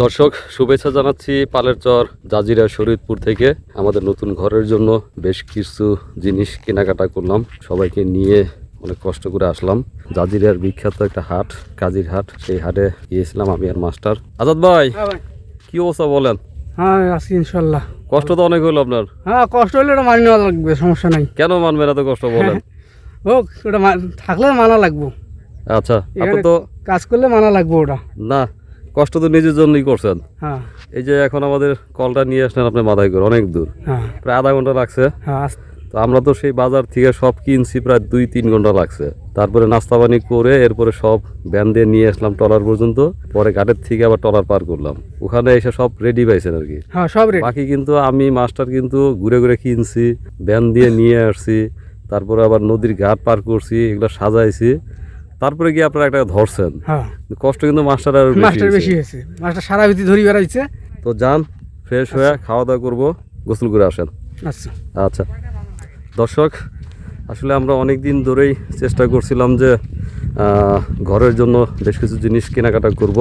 দর্শক শুভেচ্ছা জানাচ্ছি পালের চর জাজিরা শরীদপুর থেকে। আমাদের নতুন ঘরের জন্য বেশ কিছু জিনিস কেনাকাটা করলাম। সবাইকে নিয়ে অনেক কষ্ট করে আসলাম। জাজিরার বিখ্যাত একটা হাট কাজির হাট। সেই হাটে গিয়েছিলাম আমি আর মাস্টার। আজাদ ভাই কি অবস্থা বলেন? হ্যাঁ আছি ইনশাল্লাহ কষ্ট তো অনেক হলো আপনার। হ্যাঁ কষ্ট হলে ওটা মানি নেওয়া লাগবে সমস্যা নাই। কেন মানবেন এত কষ্ট বলেন? হোক ওটা থাকলে মানা লাগবো। আচ্ছা আপনি তো কাজ করলে মানা লাগবো ওটা। না কষ্ট তো নিজের জন্যই করছেন। হ্যাঁ। এই যে এখন আমাদের কলটা নিয়ে আসলেন আপনি মাথায় করে অনেক দূর। হ্যাঁ। প্রায় আধা ঘণ্টা লাগছে। হ্যাঁ তো আমরা তো সেই বাজার থেকে সব কিনছি প্রায় দুই তিন ঘণ্টা লাগছে। তারপরে নাস্তা পানি করে এরপরে সব ভ্যান দিয়ে নিয়ে আসলাম টলার পর্যন্ত। পরে ঘাটের থেকে আবার টলার পার করলাম। ওখানে এসে সব রেডি পাইছেন আর কি। সব বাকি কিন্তু আমি মাস্টার কিন্তু ঘুরে ঘুরে কিনছি ভ্যান দিয়ে নিয়ে আসছি। তারপরে আবার নদীর ঘাট পার করছি এগুলো সাজাইছি। তারপরে গিয়ে আপনারা একটা ধরছেন। হ্যাঁ। কষ্ট কিন্তু মাস্টার আর মাস্টার বেশি হয়েছে। মাস্টার সারা ভিত্তি ধরি বেড়াইছে। তো যান ফ্রেশ হয়ে খাওয়া দাওয়া করব গোসল করে আসেন। আচ্ছা। আচ্ছা। দর্শক আসলে আমরা অনেক দিন ধরেই চেষ্টা করছিলাম যে ঘরের জন্য বেশ কিছু জিনিস কেনাকাটা করব।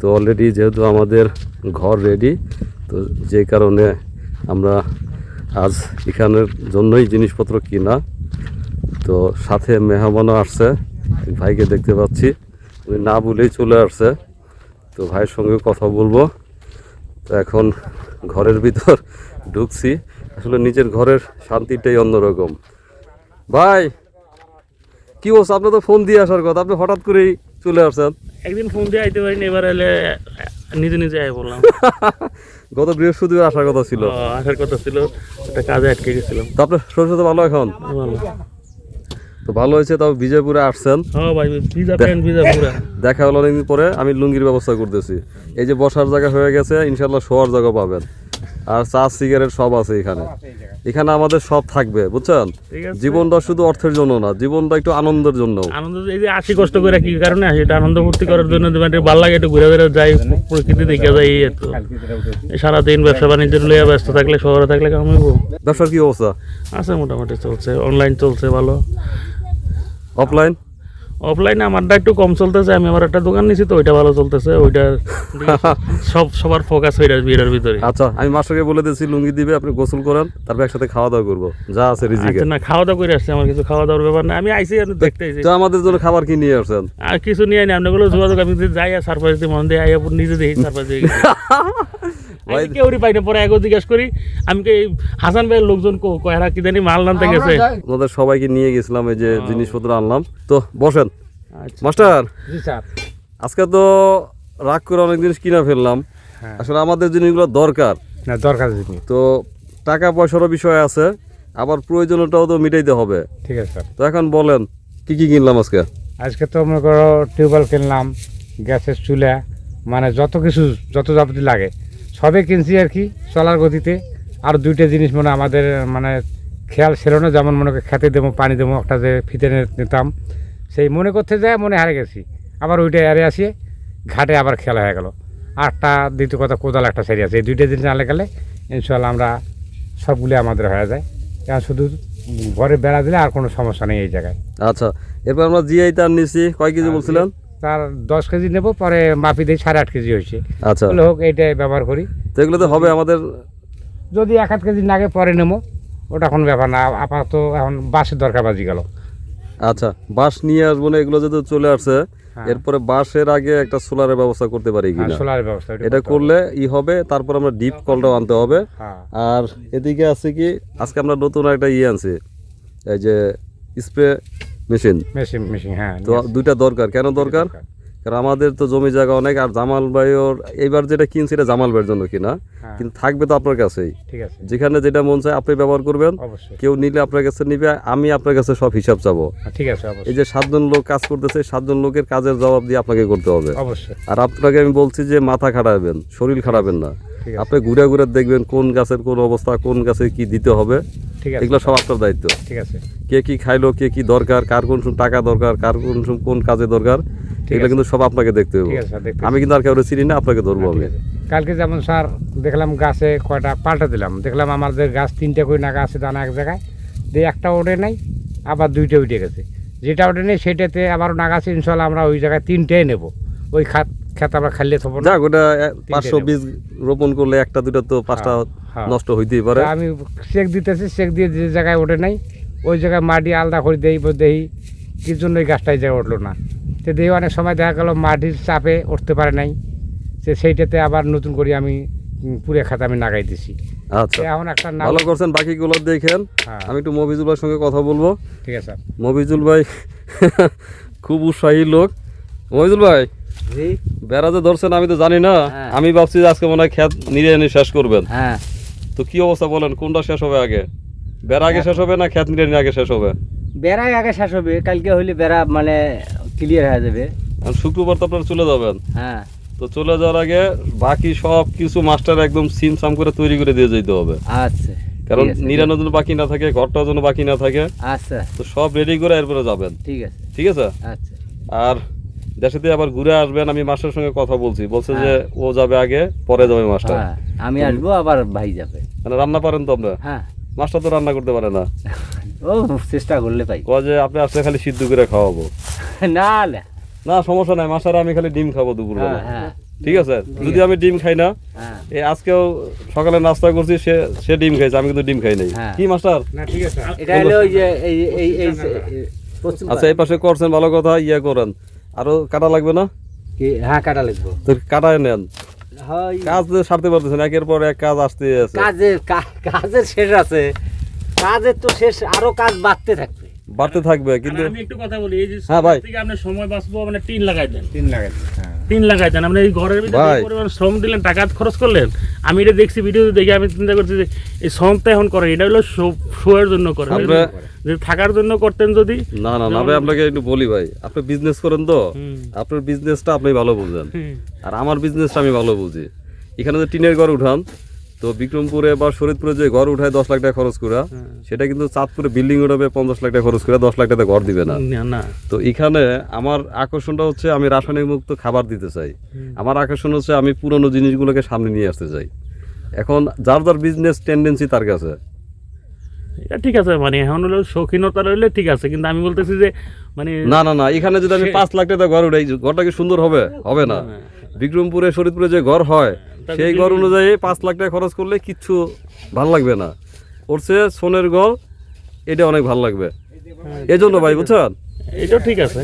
তো অলরেডি যেহেতু আমাদের ঘর রেডি তো যে কারণে আমরা আজ এখানের জন্যই জিনিসপত্র কিনা। তো সাথে মেহমানও আসছে। ভাইকে দেখতে পাচ্ছি। উনি না বলেই চলে আসছে। তো ভাইয়ের সঙ্গে কথা বলব। তো এখন ঘরের ভিতর ঢুকছি। আসলে নিজের ঘরের শান্তিটাই অন্যরকম। ভাই কি বলছো আপনি তো ফোন দিয়ে আসার কথা। আপনি হঠাৎ করেই চলে আসছেন। একদিন ফোন দিয়ে আইতে পারিনি এবার এলে নিজে নিজে আয় বললাম। গত বৃহস্পতিবার আসার কথা ছিল। আসার কথা ছিল। একটা কাজে আটকে গেছিলাম। তো আপনার শরীর সাথে ভালো এখন? ভালো। তো ভালো হয়েছে তাও বিজয়পুরে আসছেন। হ্যাঁ দেখা হলো অনেকদিন পরে আমি লুঙ্গির ব্যবস্থা করতেছি। এই যে বসার জায়গা হয়ে গেছে ইনশাল্লাহ শোয়ার জায়গা পাবেন। আর চা সিগারেট সব আছে এখানে। এখানে আমাদের সব থাকবে বুঝছেন? জীবনটা শুধু অর্থের জন্য না জীবনটা একটু আনন্দের জন্য। আনন্দ এই যে আসি কষ্ট করে কি কারণে আসি এটা আনন্দ ফুর্তি করার জন্য মানে ভালো লাগে একটু ঘুরে ঘুরে যাই প্রকৃতি দেখে যাই এই তো। সারাদিন ব্যবসা বাণিজ্য লইয়া ব্যস্ত থাকলে শহরে থাকলে ব্যবসার কি অবস্থা? আছে মোটামুটি চলছে অনলাইন চলছে ভালো। অফলাইন অফলাইনে আমারটা একটু কম চলতেছে আমি আমার একটা দোকান নিছি তো ওইটা ভালো চলতেছে ওইটা সব সবার ফোকাস ওইটার বিয়ের ভিতরে। আচ্ছা আমি মাস্টারকে বলে দিয়েছি লুঙ্গি দিবে আপনি গোসল করেন তারপর একসাথে খাওয়া দাওয়া করব যা আছে রিজিকে আচ্ছা না খাওয়া দাওয়া করে আসছে আমার কিছু খাওয়া দাওয়ার ব্যাপার না আমি আইসি আর দেখতে আইসি তো আমাদের জন্য খাবার কি নিয়ে আসছেন? আর কিছু নিয়ে আনি আপনাগুলো যোগাযোগ আমি যদি যাই আর সারপ্রাইজ দিয়ে মন দিয়ে আই আপনি নিজে দেখি সারপ্রাইজ দিয়ে কেউরি পাই না পরে আগে জিজ্ঞাসা করি আমি কি হাসান ভাইয়ের লোকজন কো কয়রা কি জানি মাল নামতে গেছে? আমাদের সবাইকে নিয়ে গেছিলাম এই যে জিনিসপত্র আনলাম। তো বসেন। Master ji sir. আজকে তো রাগ করে অনেক জিনিস কিনা ফেললাম। হ্যাঁ। আসলে আমাদের জিনিসগুলো দরকার। না দরকার জিনিস তো টাকা পয়সারও বিষয় আছে আবার প্রয়োজনটাও তো মিটাইতে হবে। ঠিক আছে স্যার। তো এখন বলেন কি কি কিনলাম আজকে? আজকে তো মনে করো টিউবওয়েল কিনলাম গ্যাসের চুলা মানে যত কিছু যত যাবতীয় লাগে। সবই কিনছি আর কি চলার গতিতে। আর দুইটা জিনিস মানে আমাদের মানে খেয়াল ছিল না যেমন মনে করে খেতে দেবো পানি দেবো একটা যে ফিতে নিতাম। সেই মনে করতে যায় মনে হারে গেছি। আবার ওইটা এরে আসিয়ে ঘাটে আবার খেলা হয়ে গেল। আটটা দ্বিতীয় কথা কোদাল একটা সেরে আছে। এই দুইটা জিনিস আনলে গেলে ইনশাল্লাহ আমরা সবগুলি আমাদের হয়ে যায়। এখন শুধু ঘরে বেড়া দিলে আর কোনো সমস্যা নেই এই জায়গায়। আচ্ছা এরপর আমরা জিআই তার নিছি কয় কেজি বলছিলেন? তার দশ কেজি নেব পরে মাপি দিয়ে সাড়ে আট কেজি হয়েছে। আচ্ছা। হোক এইটাই ব্যবহার করি। তো এগুলো তো হবে আমাদের যদি এক আধ কেজি লাগে পরে নেব। ওটা কোনো ব্যাপার না। আপাতত এখন বাসের দরকার বাজি গেল। আচ্ছা বাঁশ নিয়ে আসব না এগুলো যদি চলে আসছে হ্যাঁ। এরপরে বাঁশের আগে একটা সোলারের ব্যবস্থা করতে পারি কিনা সোলারের ব্যবস্থা এটা করলে ই হবে তারপর আমরা ডিপ কলটাও আনতে হবে। হ্যাঁ। আর এদিকে আছে কি আজকে আমরা নতুন একটা ইয়ে আনছি এই যে স্প্রে মেশিন মেশিন মেশিন হ্যাঁ তো দুইটা দরকার কেন দরকার। কারণ আমাদের তো জমি জায়গা অনেক আর জামাল ভাইওর এইবার যেটা কিনছি এটা জামাল ভাইয়ের জন্য কিনা। হ্যাঁ। কিন্তু থাকবে তো আপনার কাছেই। ঠিক আছে। যেখানে যেটা মন চায় আপনি ব্যবহার করবেন। কেউ নিলে আপনার কাছে নিবে আমি আপনার কাছে সব হিসাব চাবো। হ্যাঁ, ঠিক আছে এই যে সাতজন লোক কাজ করতেছে সাতজন লোকের কাজের জবাব দিয়ে আপনাকে করতে হবে। অবশ্যই। আর আপনাকে আমি বলছি যে মাথা খাটাবেন শরীর খাটাবেন না। আপনি ঘুরে ঘুরে দেখবেন কোন গাছের কোন অবস্থা কোন গাছে কি দিতে হবে। এগুলো সব আপনার দায়িত্ব। ঠিক আছে। কে কি খাইলো কে কি দরকার কার কোন টাকা দরকার কার কোন কোন কাজে দরকার এগুলো কিন্তু সব আপনাকে দেখতে হবে। আমি কিন্তু আর কেউ চিনি না আপনাকে ধরবো আমি। কালকে যেমন স্যার দেখলাম গাছে কয়টা পাল্টা দিলাম। দেখলাম আমাদের গাছ তিনটা করে নাগা আছে দানা এক জায়গায় দিয়ে একটা ওঠে নাই আবার দুইটা উঠে গেছে। যেটা ওঠে নেই সেটাতে আবার নাগা আছে ইনশাল্লাহ আমরা ওই জায়গায় তিনটেই নেব। ওই খাত খেত আমরা খাইলে থবো না। ওটা পাঁচশো। বীজ রোপণ করলে একটা দুটো তো পাঁচটা হ্যাঁ। নষ্ট হইতেই পারে। আমি চেক দিতেছি চেক দিয়ে যে জায়গায় ওঠে নাই ওই জায়গায় মাটি আলাদা করে দেই দেই। কি জন্য ওই গাছটা এই উঠল না। তো দেই অনেক সময় দেখা গেল মাটির চাপে উঠতে পারে নাই। যে সেইটাতে আবার নতুন করে আমি পুরে খাতা আমি নাগাই দিছি। আচ্ছা। এখন একটা ভালো করছেন বাকিগুলো দেখেন। হ্যাঁ। আমি একটু মফিজুল ভাইয়ের সঙ্গে কথা বলব। ঠিক আছে স্যার। মফিজুল ভাই খুব উৎসাহী লোক। মফিজুল ভাই বেড়া যে ধরছেন আমি তো জানি না। হ্যাঁ। আমি ভাবছি যে আজকে মনে হয় খেত নিরে এনে শেষ করবেন। হ্যাঁ। তো কি অবস্থা বলেন কোনটা শেষ হবে আগে? বেড়া আগে শেষ হবে না খেত নিরে নিয়ে আগে শেষ হবে? বেড়াই আগে শেষ হবে কালকে হইলে বেড়া মানে ক্লিয়ার হয়ে যাবে। আর শুক্রবার তো আপনারা চলে যাবেন। হ্যাঁ। তো চলে যাওয়ার আগে বাকি সব কিছু মাস্টার একদম করে তৈরি করে দিয়ে যেতে হবে। আচ্ছা কারণ নিরানোর জন্য বাকি না থাকে ঘরটার জন্য বাকি না থাকে। আচ্ছা। তো সব রেডি করে এরপরে যাবেন। ঠিক আছে। ঠিক আছে? আচ্ছা। আর দেশেতে আবার ঘুরে আসবেন আমি মাস্টারের সঙ্গে কথা বলছি। বলছে যে হ্যাঁ। ও যাবে আগে পরে যাবে মাস্টার হ্যাঁ আমি আসব আবার ভাই যাবে। মানে রান্না পারেন তো আপনার হ্যাঁ। মাস্টার তো রান্না করতে পারে না। ও চেষ্টা করলে পাই কয় যে আপনি আসলে খালি সিদ্ধ করে খাওয়াবো। না না না সমস্যা নাই মাস্টার আমি খালি ডিম খাব দুপুরবেলা। হ্যাঁ হ্যাঁ। ঠিক আছে? যদি আমি ডিম খাই না হ্যাঁ। এই আজকেও সকালে নাস্তা করছি সে সে ডিম খাইছে আমি কিন্তু ডিম খাই নাই। হ্যাঁ। কি মাস্টার? না ঠিক আছে। এটা হলো ওই যে এই এই এই এই- আচ্ছা এই পাশে করছেন ভালো কথা ইয়ে করেন। আরও কাটা লাগবে না? কি? হ্যাঁ কাটা লাগবো। তো কাটায় নেন। কাজ সারতে পারতেছেন একের পর এক কাজ আসতে আছে। কাজের কাজের শেষ আছে। কাজের তো শেষ আরও কাজ বাড়তে থাকবে। বাড়তে থাকবে কিন্তু আমি একটু কথা বলি এই যে হ্যাঁ, ভাই। থেকে আপনি সময় বাঁচবো মানে টিন লাগাই দেন। তিন লাগাই হ্যাঁ। টিন লাগাই দেন আপনি এই ঘরের ভিতরে পরিমাণ শ্রম দিলেন টাকা খরচ করলেন আমি এটা দেখছি ভিডিও দেখে আমি চিন্তা করছি যে এই শ্রমটা এখন করে এটা হলো শোয়ের জন্য করে যে থাকার জন্য করতেন যদি। না না না ভাই আপনাকে একটু বলি ভাই আপনি বিজনেস করেন তো। আপনার বিজনেসটা আপনি ভালো বুঝেন। আর আমার বিজনেসটা আমি ভালো বুঝি। এখানে যে টিনের ঘর উঠান তো বিক্রমপুরে বা শরীদপুরে যে ঘর উঠায় দশ লাখ টাকা খরচ করা সেটা কিন্তু চাঁদপুরে বিল্ডিং উঠাবে পঞ্চাশ লাখ টাকা খরচ করে দশ লাখ টাকা ঘর দিবে না। তো এখানে আমার আকর্ষণটা হচ্ছে আমি রাসায়নিক মুক্ত খাবার দিতে চাই। আমার আকর্ষণ হচ্ছে আমি পুরনো জিনিসগুলোকে সামনে নিয়ে আসতে চাই। এখন যার যার বিজনেস টেন্ডেন্সি তার কাছে। এটা ঠিক আছে মানে এখন হলো শৌখিনতা রইলে ঠিক আছে কিন্তু আমি বলতেছি যে মানে না না না এখানে যদি আমি পাঁচ লাখ টাকা ঘর উঠাই ঘরটা কি সুন্দর হবে? হবে না। বিক্রমপুরে শরীদপুরে যে ঘর হয়। সেই ঘর অনুযায়ী পাঁচ লাখ টাকা খরচ করলে কিচ্ছু ভালো লাগবে না। ওর চেয়ে সোনের ঘর এটা অনেক ভালো লাগবে। এই জন্য ভাই বুঝছেন? এটাও ঠিক আছে।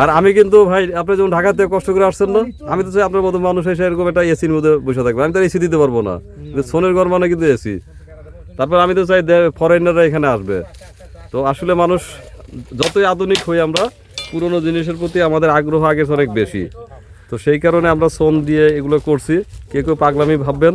আর আমি কিন্তু ভাই আপনি যখন ঢাকা থেকে কষ্ট করে আসছেন না আমি তো চাই আপনার মতো মানুষ এসে এরকম একটা এসির মধ্যে বসে থাকবে। আমি তো এসি দিতে পারব না। কিন্তু সোনের ঘর মানে কিন্তু এসি তারপর আমি তো চাই ফরেনাররা এখানে আসবে। তো আসলে মানুষ যতই আধুনিক হই আমরা পুরনো জিনিসের প্রতি আমাদের আগ্রহ আগে অনেক বেশি। তো সেই কারণে আমরা সোন দিয়ে এগুলো করছি। কেউ কেউ পাগলামি ভাববেন।